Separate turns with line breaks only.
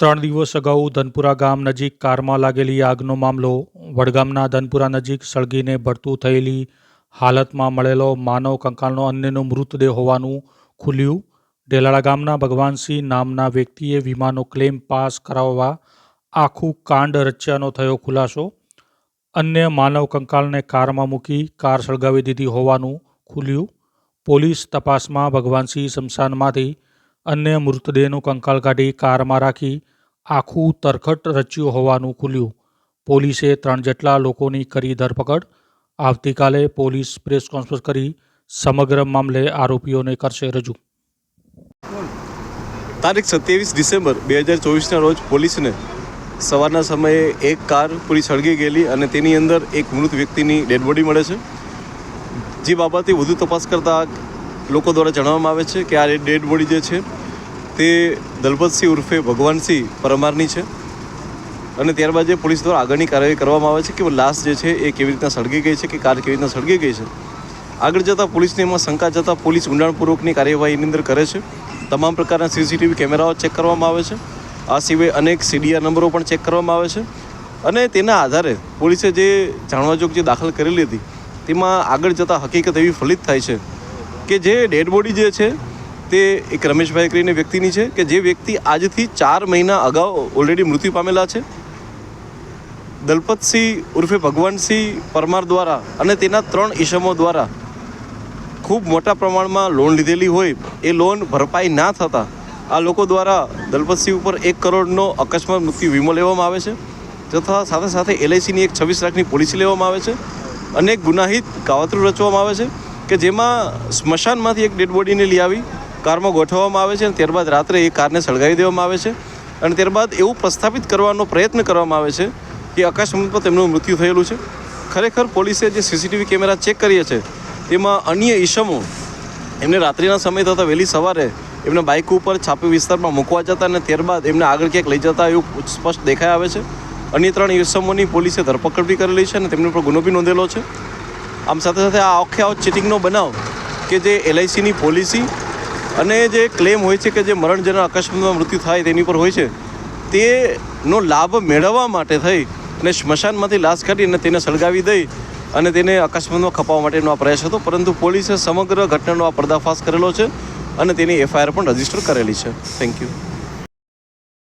ત્રણ દિવસ અગાઉ ધનપુરા ગામ નજીક કારમાં લાગેલી આગનો મામલો, વડગામના ધનપુરા નજીક સળગીને ભડતું થયેલી હાલતમાં મળેલો માનવ કંકાલનો અન્યનો મૃતદેહ હોવાનું ખુલ્યું. ડેલાળા ગામના ભગવાનસિંહ નામના વ્યક્તિએ વીમાનો ક્લેમ પાસ કરાવવા આખું કાંડ રચ્યાનો થયો ખુલાસો. અન્ય માનવ કંકાલને કારમાં મૂકી કાર સળગાવી દીધી હોવાનું ખુલ્યું. પોલીસ તપાસમાં ભગવાનસિંહ સ્મશાનમાંથી અન્ય મૃતદેહનું કંકાલ કાઢી કારમાં રાખી આખું તરખટ રચ્યું હોવાનું ખુલ્યું. પોલીસે ત્રણ જેટલા લોકોની કરી ધરપકડ. આવતીકાલે પોલીસ પ્રેસ કોન્ફરન્સ કરી સમગ્ર મામલે આરોપીઓને કરશે રજૂ.
તારીખ સત્યાવીસ ડિસેમ્બર બે હજાર ચોવીસના રોજ પોલીસને સવારના સમયે એક કાર પૂરી સળગી ગયેલી અને તેની અંદર એક મૃત વ્યક્તિની ડેડ બોડી મળે છે. જે બાબતે વધુ તપાસ કરતા લોકો દ્વારા જણાવવામાં આવે છે કે આ ડેડ બોડી જે છે તે દલપતસિંહ ઉર્ફે ભગવાનસિંહ પરમારની છે. અને ત્યારબાદ જે પોલીસ દ્વારા આગળની કાર્યવાહી કરવામાં આવે છે કે લાશ જે છે એ કેવી રીતના સળગી ગઈ છે કે કાર કેવી રીતના સળગી ગઈ છે. આગળ જતાં પોલીસને એમાં શંકા જતાં પોલીસ ઊંડાણપૂર્વકની કાર્યવાહીની અંદર કરે છે. તમામ પ્રકારના સીસીટીવી કેમેરાઓ ચેક કરવામાં આવે છે. આ સિવાય અનેક સીડીઆર નંબરો પણ ચેક કરવામાં આવે છે. અને તેના આધારે પોલીસે જે જાણવાજોગ જે દાખલ કરેલી હતી, તેમાં આગળ જતાં હકીકત એવી ફલિત થાય છે કે જે ડેડ બોડી જે છે તે એક રમેશભાઈ કરીને વ્યક્તિની છે કે જે વ્યક્તિ આજથી ચાર મહિના અગાઉ ઓલરેડી મૃત્યુ પામેલા છે. દલપતસિંહ ઉર્ફે ભગવાનસિંહ પરમાર દ્વારા અને તેના ત્રણ ઈસમો દ્વારા ખૂબ મોટા પ્રમાણમાં લોન લીધેલી હોય, એ લોન ભરપાઈ ના થતાં આ લોકો દ્વારા દલપતસિંહ ઉપર એક કરોડનો અકસ્માત મૃત્યુ વીમો લેવામાં આવે છે તથા સાથે સાથે એલઆઈસીની એક છવ્વીસ લાખની પોલિસી લેવામાં આવે છે અનેક ગુનાહિત કાવતરું રચવામાં આવે છે કે જેમાં સ્મશાનમાંથી એક ડેડ બોડીને લઈ આવી કારમાં ગોઠવવામાં આવે છે અને ત્યારબાદ રાત્રે એ કારને સળગાવી દેવામાં આવે છે. અને ત્યારબાદ એવું પ્રસ્થાપિત કરવાનો પ્રયત્ન કરવામાં આવે છે કે અકસ્માતમાં તેમનું મૃત્યુ થયેલું છે. ખરેખર પોલીસે જે સીસીટીવી કેમેરા ચેક કરીએ છે, તેમાં અન્ય ઈસમો એમને રાત્રિના સમય તથા વહેલી સવારે એમને બાઇક ઉપર છાપી વિસ્તારમાં મૂકવા જતા અને ત્યારબાદ એમને આગળ ક્યાંક લઈ જતા એવું સ્પષ્ટ દેખાઈ આવે છે. અન્ય ત્રણ ઈસમોની પોલીસે ધરપકડ બી કરેલી છે અને તેમની પર ગુનો બી નોંધેલો છે. આમ સાથે સાથે આ આખે આવો ચીટિંગનો બનાવ કે જે એલઆઈસીની પોલિસી અને જે ક્લેમ હોય છે કે જે મરણજનક અકસ્માતમાં મૃત્યુ થાય તેની પર હોય છે, તેનો લાભ મેળવવા માટે થઈ અને સ્મશાનમાંથી લાશ કાઢી અને તેને સળગાવી દઈ અને તેને અકસ્માતમાં ખપાવવા માટેનો આ પ્રયાસ હતો. પરંતુ પોલીસે સમગ્ર ઘટનાનો આ પર્દાફાશ કરેલો છે અને તેની એફઆઈઆર પણ રજિસ્ટર કરેલી છે. Thank you